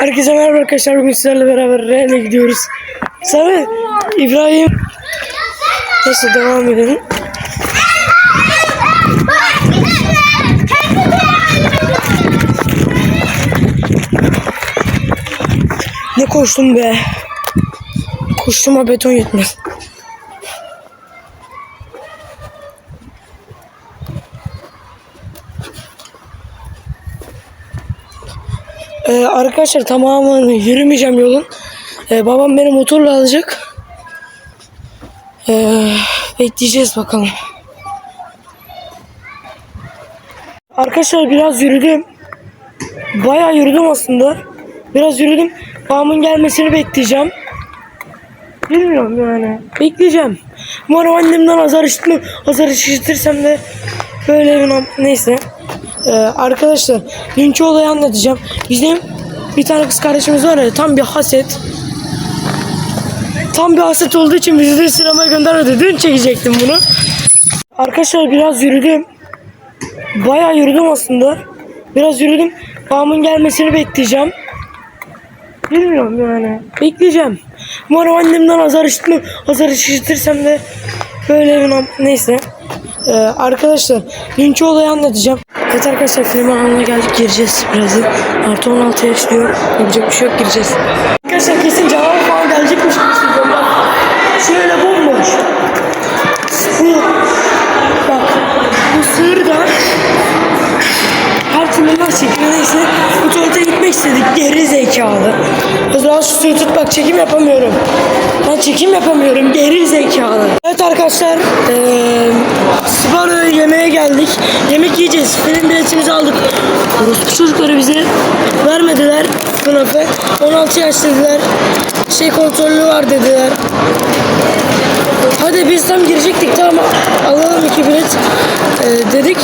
Herkese merhaba arkadaşlar. Bugün sizlerle beraber Real'e gidiyoruz. Sana İbrahim. Neyse devam edelim. Ne koştum be. Koştuğuma beton yetmez. Ee, arkadaşlar tamamını yürümeyeceğim yolun. Ee, babam beni motorla alacak. Ee, bekleyeceğiz bakalım. Arkadaşlar biraz yürüdüm. Bayağı yürüdüm aslında. Biraz yürüdüm. Babamın gelmesini bekleyeceğim. Bilmiyorum yani. Bekleyeceğim. Umarım annemden azar işitmem. Azar işitirsem de böyle bir neyse. Ee, arkadaşlar dünkü olayı anlatacağım. Bizim bir tane kız kardeşimiz var ya tam bir haset. Tam bir haset olduğu için bizi de sinemaya göndermedi. Dün çekecektim bunu. Arkadaşlar biraz yürüdüm. Bayağı yürüdüm aslında. Biraz yürüdüm. Babamın gelmesini bekleyeceğim. Bilmiyorum yani. Bekleyeceğim. Umarım annemden azar işitmem. Azar işitirsem de böyle bir neyse. Ee, arkadaşlar dünkü olayı anlatacağım. Evet arkadaşlar film alanına geldik gireceğiz birazdan. Artı 16 yaş diyor. Yapacak bir şey yok gireceğiz. Arkadaşlar kesin canavar falan gelecekmiş hissediyorum. Bak şöyle bomboş. Bu bak bu sığır da her türlü çekiyor istedik geri zekalı. O zaman şu suyu tut bak çekim yapamıyorum. Ben çekim yapamıyorum geri zekalı. Evet arkadaşlar eee Sbarro'ya yemeğe geldik. Yemek yiyeceğiz. Film biletimizi aldık. Orospu çocukları bize vermediler kınafe. 16 yaş dediler. Şey kontrolü var dediler. Hadi biz tam girecektik tamam alalım iki bilet Ee, dedik.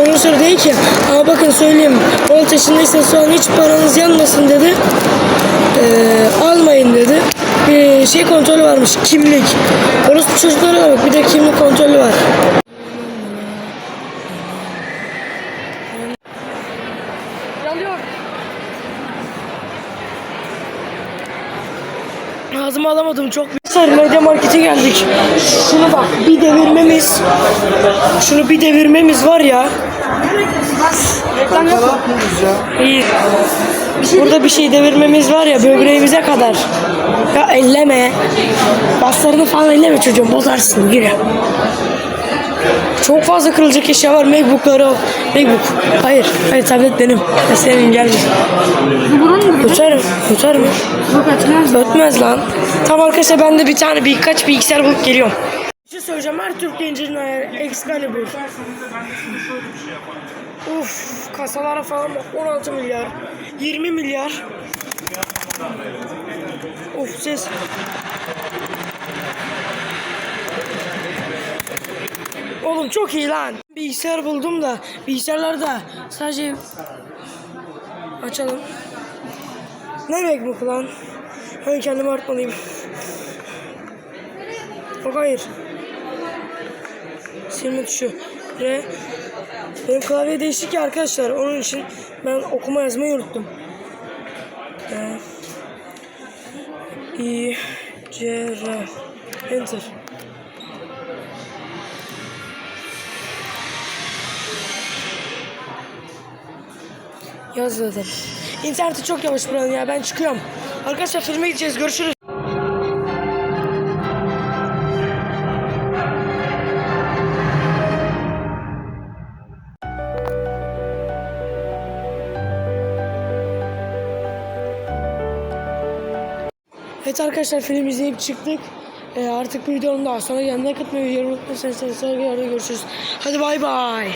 Ondan sonra dedi ki ama bakın söyleyeyim 16 yaşındaysanız şu an hiç paranız yanmasın dedi. Ee, almayın dedi. Bir şey kontrolü varmış kimlik. Orospu çocuklara bak bir de kimlik kontrolü var. Ağzıma alamadım çok. Medya markete geldik. Şunu bak bir devirmemiz. Şunu bir devirmemiz var ya. İyi. Burada bir şey devirmemiz var ya böbreğimize kadar. Ya elleme. Baslarını falan elleme çocuğum bozarsın yürü. Çok fazla kırılacak eşya var. Macbook'ları al. Macbook. Hayır. Hayır tablet benim. Ya senin gelme. Öter mi? Öter mi? Yok açmaz. Ötmez lan. Tamam arkadaşlar ben de bir tane birkaç bilgisayar bulup geliyorum. Bir şey söyleyeceğim. Her Türk gencinin Excalibur. Uf kasalara falan bak 16 milyar 20 milyar Uf ses Oğlum çok iyi lan. Bilgisayar buldum da Bilgisayarlarda sadece Açalım. Ne Macbook lan? Ben kendimi artmalıyım. Yok hayır. Silme tuşu. R benim klavye değişik ya arkadaşlar. Onun için ben okuma yazmayı unuttum. E, I, C, R. Enter. Yazdım. İnterneti çok yavaş buranın ya. Ben çıkıyorum. Arkadaşlar filme gideceğiz. Görüşürüz. Evet arkadaşlar film izleyip çıktık. Ee, artık bu videonun daha sonra yanına katmayı, yorum atmayı, sonra görüşürüz. Hadi bay bay.